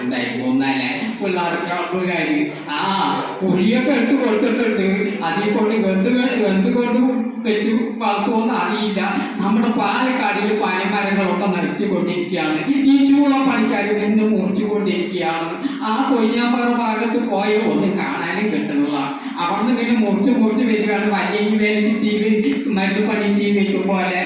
എന്നെ വിളിച്ചിട്ടുണ്ടായിരുന്നു ഒന്നാലെ പിള്ളേർക്ക് ആ കുഴിയൊക്കെ എടുത്തു കൊടുത്തിട്ടുണ്ട്. അതിൽ കൊണ്ട് വെന്ത് വെന്ത് കൊണ്ട് വെച്ച് വളർത്തുമെന്ന് അറിയില്ല നമ്മുടെ പാലക്കാടിൽ പനമരങ്ങളൊക്കെ നശിച്ചുകൊണ്ടിരിക്കുകയാണ് ഈ ചൂള പണിക്കാർ നിന്ന് മുറിച്ചുകൊണ്ടിരിക്കുകയാണ്. ആ കൊയ്യാമ്പാറ ഭാഗത്ത് പോയ ഒന്നും കാണാനും കിട്ടുന്നില്ല. അവിടുന്ന് ഇങ്ങനെ മുറിച്ച് മുറിച്ച് വരികയാണ്. വയ്യെങ്കിൽ വേലയ്ക്ക് തീ മരുന്ന് പണി തീ വെക്കും പോലെ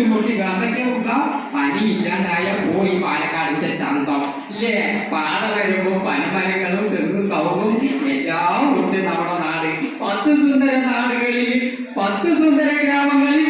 അതൊക്കെ ഉണ്ടാവും പനി ഇല്ലാണ്ടായ പോയി പാലക്കാടിന്റെ ചന്തം. ഇല്ലേ? പാട വരുമ്പോ പനിമരങ്ങളും തെങ്ങും കവുങ്ങും എല്ലാം ഉണ്ട് നമ്മുടെ നാട്. പത്ത് സുന്ദര നാടുകളിൽ പത്ത് സുന്ദര ഗ്രാമങ്ങളിൽ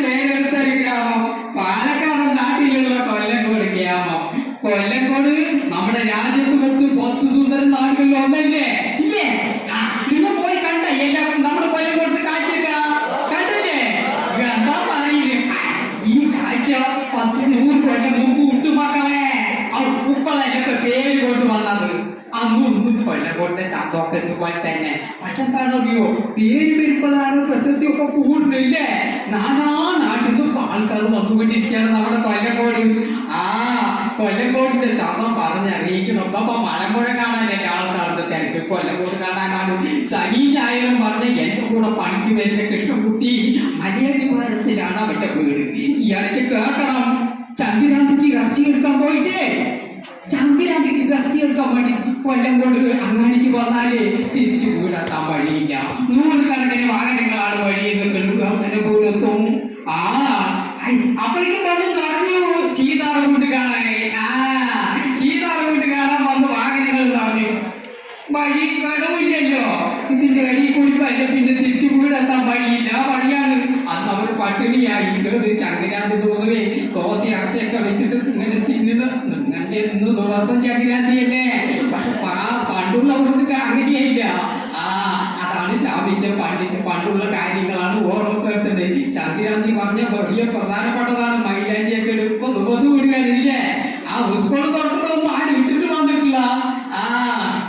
കൊല്ലങ്കോട്ടെ ഇതുപോലെ പോലെ തന്നെ. പക്ഷെ അറിയോ പേര് വരുമ്പോഴാണ് പ്രസക്തിയൊക്കെ കൂടുന്നില്ലേ? നാനാ നാട്ടിൽ നിന്നും ആൾക്കാർ വന്നുകൊണ്ടിരിക്കുകയാണ് നമ്മുടെ കൊല്ലങ്കോട് ആ കൊല്ലങ്കോടിന്റെ ചന്തം പറഞ്ഞറിയിക്കണം അപ്പൊ മലമ്പുഴ കാണാനല്ലേ ആൾക്കാരുടെ തിരക്ക് കൊല്ലക്കോട് കാണാനാണ് കാണും. ഞായറും പറഞ്ഞ എന്റെ കൂടെ പണിക്ക് വരുന്ന കൃഷ്ണൻകുട്ടി മലയടിവാരത്തിലാണ് അവന്റെ വീട്. ഇയാൾക്ക് കേൾക്കണം. ചന്ദ്രാന്തിക്ക് ഇറച്ചി എടുക്കാൻ പോയിട്ടേ ചന്ദ്രാന്തിക്ക് ഇറച്ചി എടുക്കാൻ വേണ്ടി കൊല്ലങ്കോട് അങ്ങാടിക്ക് വന്നാലേ തിരിച്ചു വഴിയില്ല നൂറുകണക്കിന് വാഹനങ്ങളാണ് അങ്ങനെ വീടെത്തും ആ അവർക്ക് വന്ന് സീതാറുകൊണ്ട് കാണാനേ ആ സീതാറുകൊണ്ട് കാണാൻ വന്ന് വാഹനങ്ങൾ നിറഞ്ഞു. വഴി വെള്ളമില്ലല്ലോ ഇതിന്റെ അടിയിൽ കൂടി പറ്റ പിന്നെ തിരിച്ചു വീടെത്താൻ വഴിയില്ല. വഴിയാണ്. അന്ന് അവർ പട്ടിണിയായി. ഇരുപത് ചങ്ങരാന്തി ദിവസമേ ദോശ അടച്ചൊക്കെ വെച്ചിട്ട് ഇങ്ങനെ തിന്നുന്നത് നിങ്ങളുടെ ഇന്ന് ദിവസം തന്നെ. പക്ഷെ പണ്ടുള്ളവർക്ക് ചാപിച്ച പണ്ടിന്റെ കാര്യങ്ങളാണ് ഓർമ്മപ്പെടുത്തുന്നത് ചന്ദ്രാന്തി പറഞ്ഞ വലിയ പ്രധാനപ്പെട്ടതാണ്. മൈലാഞ്ചിയൊക്കെ ഇപ്പൊ ദിവസം വരികയാണില്ലേ ആ സ്കൂൾ തുറക്കുമ്പോഴൊന്നും ആരും ഇട്ടിട്ട് വന്നിട്ടില്ല. ആ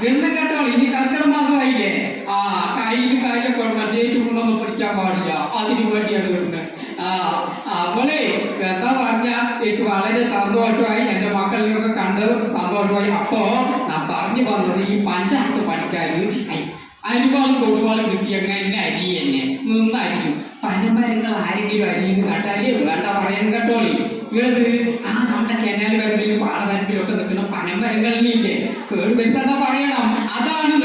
എണ്ണം കേട്ടോ ഇനി കർക്കിടക മാസമായില്ലേ ആ കയ്യിലും കാര്യം കൊടുക്കണം ജയിച്ചുകൊണ്ടൊന്നും പഠിക്കാൻ പാടില്ല. അതിനു വേണ്ടിയാണ് വരുന്നത്. ആ അവളെ എന്താ പറഞ്ഞ? എനിക്ക് വളരെ സന്തോഷമായി എന്റെ മക്കളിലൊക്കെ കണ്ടത് സന്തോഷമായി. അപ്പോ ഞാൻ പറഞ്ഞു വന്നത് ഈ പഞ്ചായത്ത് പണിക്കാര് ഐ, അരിവാളും കൊടുവാളും കിട്ടിയങ്ങനെ എന്നെ അരി എന്നെ നിന്നായിരിക്കും. പനമരങ്ങൾ ആരെങ്കിലും അരിയെന്ന് കണ്ടാലേ വേണ്ട പറയാൻ കേട്ടോളി. ഏത് ആ നമ്മുടെ കെനാൽ വരമ്പിലും പാടവരമ്പിലും ഒക്കെ നിൽക്കുന്ന പനമരങ്ങളിലില്ലേ കേട് വരുത്തണ്ട പറയണം. അതാണ്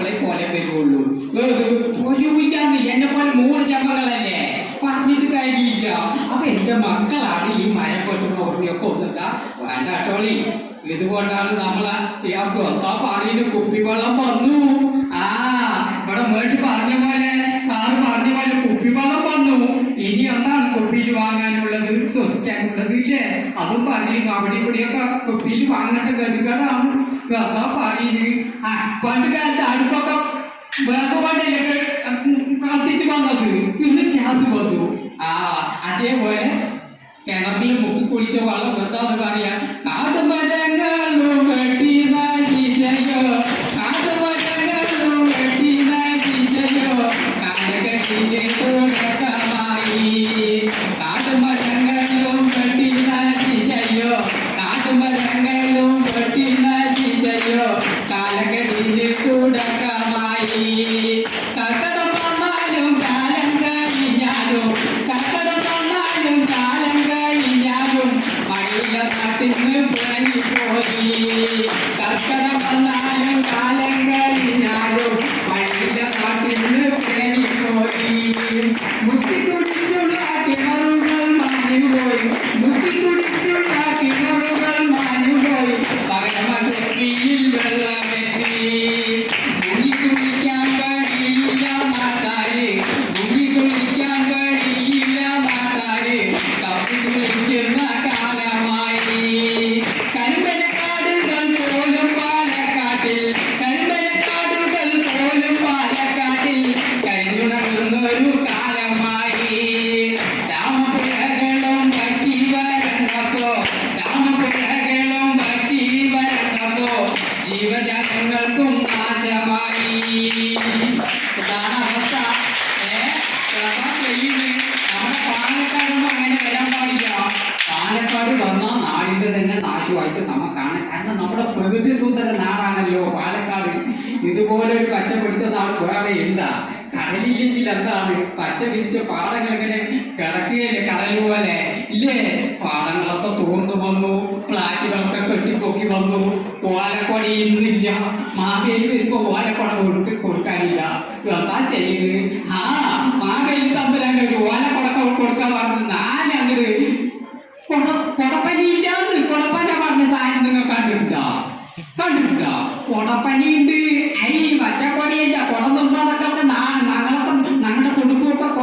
അപ്പളെ പോലെ വരുള്ളൂ. പൊലിവില്ലാന്ന് എന്നെ പോലെ മൂന്ന് ജന്മങ്ങളല്ലേ പറഞ്ഞിട്ട് കാര്യമില്ല. അപ്പൊ എന്റെ മക്കളാണ് ഈ മരം പൊട്ടുന്ന ഓർമ്മയൊക്കെ ഒന്നുക വേണ്ട കേട്ടോളി ഇതുകൊണ്ടാണ് നമ്മളെ പറയുന്നത് കുപ്പിവെള്ളം വന്നു. ആ ഇവിടെ മേട്ട് പറഞ്ഞ പോലെ സാറ് പറഞ്ഞ പോലെ കുപ്പിവെള്ളം വന്നു. ഇനി എന്താണ് കുപ്പിയിൽ വാങ്ങാനുള്ളത് ശ്വസിക്കാനുള്ളത് ഇല്ലേ? അതും പറയുന്നു അവിടെ ഇവിടെയൊക്കെ കുപ്പിയിൽ വാങ്ങേണ്ട ഗതികളാണ് എന്താ പറയുന്നത് ആ പണ്ട് കാലത്ത് അടുപ്പൊക്കെ വേറെ പാടല്ലേ കത്തിച്ച് വന്നത്. ഇന്ന് ഗ്യാസ് വന്നു. ആ അതേപോലെ കിണറിൽ മുക്കി കുളിച്ച വെള്ളം എന്താന്ന് പറയാ. കാട്ടുമരങ്ങളും വെട്ടി നശിച്ചയോ? കാട്ടുമരങ്ങളും വെട്ടി നശിച്ചയോ? കാലഘട്ടിലെ പ്രകൃതിസൂന്ദര നാടാണല്ലോ. പാലക്കാട്. ഇതുപോലെ ഒരു പച്ച പിടിച്ച നാട് വേറെ ഇല്ല കടലില്ലെങ്കിൽ എന്താണ്? പച്ച പിരിച്ച പാടങ്ങൾ ഇങ്ങനെ കിടക്കുകയല്ലേ കടൽ പോലെ? ഇല്ലേ? പാടങ്ങളൊക്കെ തോർന്നു വന്നു. ഫ്ലാറ്റുകളൊക്കെ കെട്ടിപ്പൊക്കി വന്നു. ഓലക്കൊട ഇന്നില്ല. മാവേലി വരുമ്പോ ഓലക്കൊട കൊടുത്ത് കൊടുക്കാനില്ല. എന്താ ചെയ്യുന്നത് ആ മാവേലി തമ്മിലാണ് ഓലക്കൊടക്ക കൊടുക്കാൻ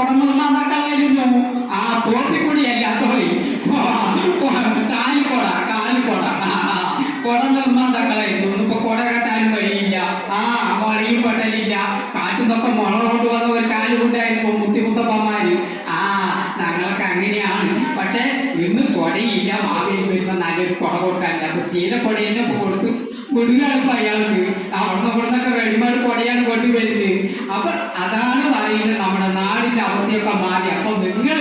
കുടുംബമൊക്കെ കൊട നിർമ്മാതാക്കളായിരുന്നു ആ തോട്ടിക്കൊടിയല്ല തോളി കാലിക്കൊട കാലിക്കൊട. കൊട നിർമ്മാതാക്കളായിരുന്നു ഇപ്പൊ കൊട കെട്ടാനും വഴിയില്ല ആ മുളയും പെട്ടലില്ല കാറ്റുന്നൊക്കെ മുള കൊണ്ടുവന്ന ഒരു കാൽ കൊണ്ടായിരുന്നു മുത്തിമുത്തപ്പന്മാര് ആ ഞങ്ങളൊക്കെ അങ്ങനെയാണ് പക്ഷെ ഇന്ന് കൊടയില്ല മാവേലി വരുന്ന നല്ലൊരു കൊട കൊടുക്കാനില്ല അപ്പൊ ചീല കൊട തന്നെ കൊടുത്ത് വിടുകയാണ് ഇപ്പൊ അയാൾക്ക്. അവിടുന്ന് ഇവിടുന്നൊക്കെ വെളിമാട് കൊണ്ടി കൊണ്ടുവരുന്നത് അപ്പൊ അതാണ് പറയുന്നത് നമ്മുടെ നാടിന്റെ അവസ്ഥയൊക്കെ മാറി അപ്പൊ നിങ്ങൾ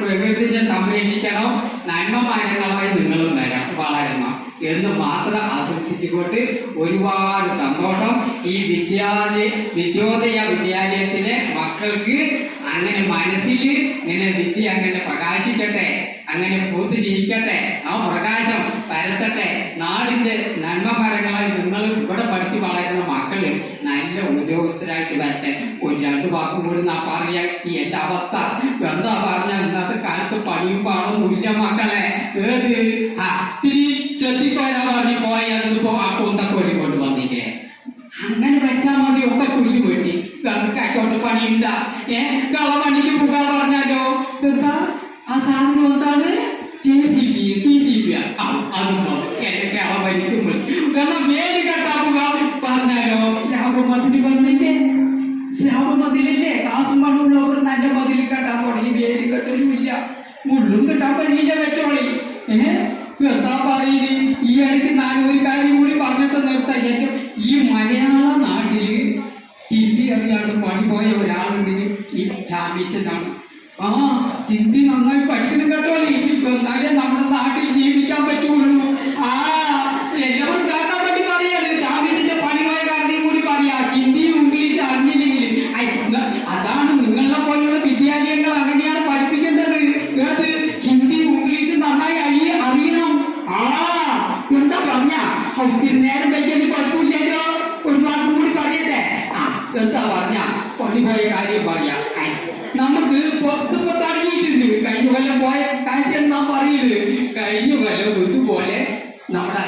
പ്രകൃതിയെ സംരക്ഷിക്കണം. നന്മ മരങ്ങളായി നിങ്ങളും വരാം വളരണം. എന്ന് മാത്രം ആശംസിച്ചുകൊണ്ട് ഒരുപാട് സന്തോഷം. ഈ വിദ്യാലയ വിദ്യോദയ വിദ്യാലയത്തിലെ മക്കൾക്ക് അങ്ങനെ മനസ്സിൽ ഇങ്ങനെ വിദ്യ അങ്ങനെ പ്രകാശിക്കട്ടെ. അങ്ങനെ പൂത്ത് ജീവിക്കട്ടെ. ആ പ്രകാശം പരത്തട്ടെ. നാടിന്റെ നന്മ മരങ്ങളായി നിങ്ങൾ ഇവിടെ പഠിച്ചു വളരുന്ന മക്കൾ നല്ല ഉദ്യോഗസ്ഥരായിട്ട് വരട്ടെ. ഒരു രണ്ട് വാക്കും കൂടി നാ പറയാ എന്റെ അവസ്ഥ. എന്താ പറഞ്ഞ ഇന്നത്തെ കാലത്ത് പണിയും പാടും ഇല്ല മക്കളെ. ഏത്? ആ തിരി ചെത്തിക്കോരാ പറഞ്ഞു പോയപ്പോ ആ കൊണ്ട് വന്നില്ലേ? അങ്ങനെ വെച്ചാൽ മതി. ഒക്കെ കുഞ്ഞു വെട്ടി. അക്കൗണ്ട് പണിയുണ്ട. ഏ എന്താ ആ സാധനം എന്താണ് J C B T C B പറയുന്നത് ഈ ചാമ്പിച്ചനാണ് ആ ഹിന്ദി നന്നായി പഠിക്കണം കേട്ടോ കേട്ടോളി എന്നാലേ നമ്മുടെ നാട്ടിൽ ജീവിക്കാൻ പറ്റുള്ളൂ. കൂടി അതാണ് നിങ്ങളെ വിദ്യാലയങ്ങൾ അങ്ങനെയാണ് നന്നായി അറിയ അറിയണം. ആ എന്താ പറഞ്ഞ? നേരം വൈകൽ കുഴപ്പമില്ലല്ലോ. ഒരു കൂടി പറയട്ടെ. ആ എന്താ പറഞ്ഞ? പണിപോയ കാര്യം പറയാ. നമുക്ക് പുറത്തൊക്കെ തുടങ്ങിയിട്ടുണ്ട് കഴിഞ്ഞ കൊല്ലം പോയ കാര്യം നാം പറയുന്നത് കഴിഞ്ഞ കൊല്ലം ഇതുപോലെ നമ്മുടെ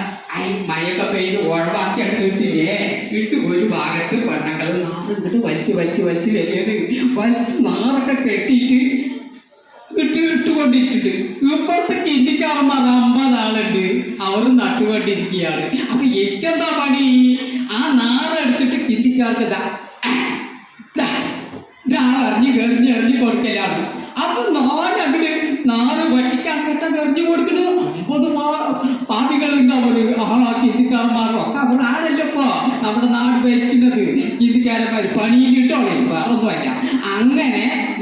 മഴയൊക്കെ പെയ്ത് ഉഴവാക്കിയാണ് കിട്ടില്ലേ? ഇട്ട് ഒരു ഭാഗത്ത് പെണ്ണുങ്ങൾ നാറിട്ട് വലിച്ച് വലിച്ച് വലിച്ച് വരികയാണ് വലിച്ച് നാറൊക്കെ കെട്ടിയിട്ട് ഇട്ട് ഇട്ടുകൊണ്ടിരിക്കുന്നുണ്ട്. ഇപ്പോഴത്തെ കിണ്ടിക്കാവുമ്പോ അമ്പതാളുണ്ട് അവർ നട്ടുകൊണ്ടിരിക്കുകയാണ്. അപ്പൊ എനിക്കെന്താ പണി? ആ നാറെടുത്തിട്ട് കിണ്ടിക്കാർക്ക് കൊടുക്കലാണ്. അത് നാല് അങ്ങട് നാല് വട്ടിക്കങ്ങോട്ട് എറിഞ്ഞു കൊടുക്കുന്നു അമ്പത് പാർട്ടികളുണ്ടാവും ആ കിന്തിക്കാരന്മാരൊക്കെ അവിടെ ആരല്ലപ്പോ? നമ്മുടെ നാട് ഭരിക്കുന്നത്. ഹിന്ദിക്കാരന്മാർ പണിയിൽ കിട്ടോളെ വേറൊന്നുമല്ല. അങ്ങനെ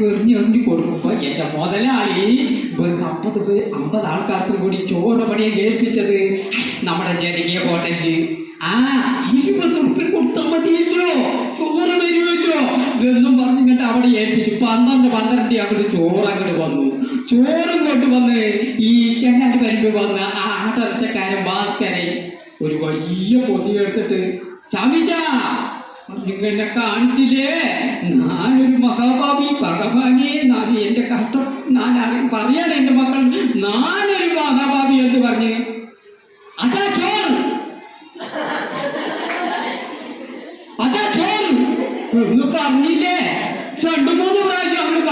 എറിഞ്ഞ് എറിഞ്ഞ് കൊടുക്കുമ്പോ എന്റെ മുതലാളി ഒരു അമ്പത് അമ്പത് ആൾക്കാർക്ക് കൂടി ചോറ് പണിയെ ഏൽപ്പിച്ചത്. നമ്മുടെ ജനകീയ ഹോട്ടലിൽ ആ ഇരുപത് ഉറുപ്പ്യ കൊടുത്താൽ മതിയല്ലോ. ചോറ് വരുമല്ലോ എന്നും പറഞ്ഞിട്ട് അവിടെ ഏൽപ്പിച്ചു. പന്ത്രണ്ട് പന്ത്രണ്ട് അവിടെ ചോറ് അങ്ങോട്ട് വന്നു. ചോറും കൊണ്ട് വന്ന് ഈ കെങ്ങാട്ട് പരിപ്പ് വന്ന് ആ ആട്ടറച്ചക്കാരൻ ഭാസ്കരൻ ഒരു വലിയ പൊതി എടുത്തിട്ട് ചമിച്ച നിങ്ങൾ എന്നെ കാണിച്ചില്ലേ? ഞാനൊരു മഹാഭാവി ഭഗവാനെ ഞാൻ എന്റെ കഷ്ടം. ഞാൻ ആരും പറയാൻ എന്റെ മക്കൾ ഞാനൊരു മഹാഭാവി എന്ന് പറഞ്ഞ്. അതാ